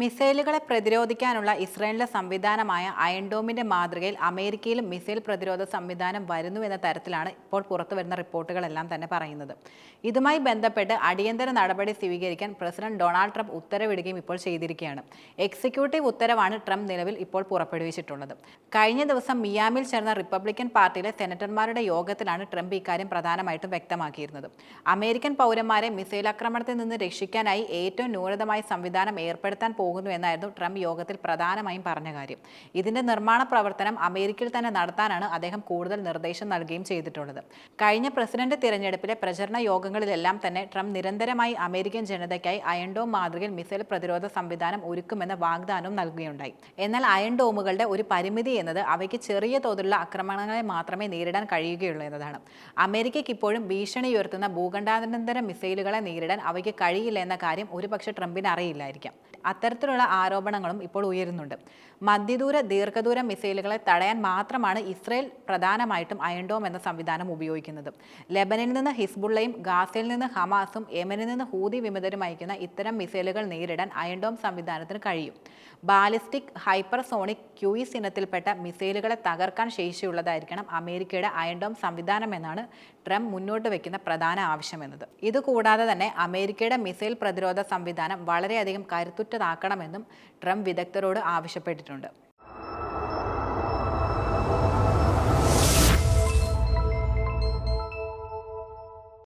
മിസൈലുകളെ പ്രതിരോധിക്കാനുള്ള ഇസ്രായേലിന്റെ സംവിധാനമായ അയൺഡോമിന്റെ മാതൃകയിൽ അമേരിക്കയിലും മിസൈൽ പ്രതിരോധ സംവിധാനം വരുന്നു എന്ന തരത്തിലാണ് ഇപ്പോൾ പുറത്തുവരുന്ന റിപ്പോർട്ടുകളെല്ലാം തന്നെ പറയുന്നത്. ഇതുമായി ബന്ധപ്പെട്ട് അടിയന്തര നടപടി സ്വീകരിക്കാൻ പ്രസിഡന്റ് ഡൊണാൾഡ് ട്രംപ് ഉത്തരവിടുകയും ഇപ്പോൾ ചെയ്തിരിക്കുകയാണ്. എക്സിക്യൂട്ടീവ് ഉത്തരവാണ് ട്രംപ് നിലവിൽ ഇപ്പോൾ പുറപ്പെടുവിച്ചിട്ടുള്ളത്. കഴിഞ്ഞ ദിവസം മിയാമിൽ ചേർന്ന റിപ്പബ്ലിക്കൻ പാർട്ടിയിലെ സെനറ്റർമാരുടെ യോഗത്തിലാണ് ട്രംപ് ഇക്കാര്യം പ്രധാനമായിട്ടും വ്യക്തമാക്കിയിരുന്നത്. അമേരിക്കൻ പൗരന്മാരെ മിസൈൽ ആക്രമണത്തിൽ നിന്ന് രക്ഷിക്കാനായി ഏറ്റവും ന്യൂനതമായ സംവിധാനം ഏർപ്പെടുത്താൻ പോകുന്നു എന്നായിരുന്നു ട്രംപ് യോഗത്തിൽ പ്രധാനമായും പറഞ്ഞ കാര്യം. ഇതിന്റെ നിർമ്മാണ പ്രവർത്തനം അമേരിക്കയിൽ തന്നെ നടത്താനാണ് അദ്ദേഹം കൂടുതൽ നിർദ്ദേശം നൽകുകയും ചെയ്തിട്ടുള്ളത്. കഴിഞ്ഞ പ്രസിഡന്റ് തിരഞ്ഞെടുപ്പിലെ പ്രചരണ യോഗങ്ങളിലെല്ലാം തന്നെ ട്രംപ് നിരന്തരമായി അമേരിക്കൻ ജനതയ്ക്കായി അയൺഡോം മാതൃകയിൽ മിസൈൽ പ്രതിരോധ സംവിധാനം ഒരുക്കുമെന്ന വാഗ്ദാനവും നൽകുകയുണ്ടായി. എന്നാൽ അയൺഡോമുകളുടെ ഒരു പരിമിതി എന്നത് അവയ്ക്ക് ചെറിയ തോതിലുള്ള ആക്രമണങ്ങളെ മാത്രമേ നേരിടാൻ കഴിയുകയുള്ളൂ എന്നതാണ്. അമേരിക്കയ്ക്ക് ഇപ്പോഴും ഭീഷണി ഉയർത്തുന്ന ഭൂഖണ്ഡാനന്തര മിസൈലുകളെ നേരിടാൻ അവയ്ക്ക് കഴിയില്ല എന്ന കാര്യം ഒരുപക്ഷെ ട്രംപിന് അറിയില്ലായിരിക്കാം. അത്തരത്തിലുള്ള ആരോപണങ്ങളും ഇപ്പോൾ ഉയരുന്നുണ്ട്. മധ്യദൂര ദീർഘദൂര മിസൈലുകളെ തടയാൻ മാത്രമാണ് ഇസ്രയേൽ പ്രധാനമായിട്ടും അയൺഡോം എന്ന സംവിധാനം ഉപയോഗിക്കുന്നത്. ലെബനിൽ നിന്ന് ഹിസ്ബുള്ളയും ഗാസയിൽ നിന്ന് ഹമാസും യമനിൽ നിന്ന് ഹൂതി വിമതരും അയക്കുന്ന ഇത്തരം മിസൈലുകൾ നേരിടാൻ അയൺഡോം സംവിധാനത്തിന് കഴിയും. ബാലിസ്റ്റിക് ഹൈപ്പർസോണിക് ക്യൂയിസ് ഇനത്തിൽപ്പെട്ട മിസൈലുകളെ തകർക്കാൻ ശേഷിയുള്ളതായിരിക്കണം അമേരിക്കയുടെ അയൺഡോം സംവിധാനം എന്നാണ് ട്രംപ് മുന്നോട്ട് വയ്ക്കുന്ന പ്രധാന ആവശ്യമെന്നത് ഇതുകൂടാതെ തന്നെ അമേരിക്കയുടെ മിസൈൽ പ്രതിരോധ സംവിധാനം വളരെയധികം കരുത്തുറ്റതാക്കണമെന്നും ട്രംപ് വിദഗ്ധരോട് ആവശ്യപ്പെട്ടിട്ടുണ്ട്.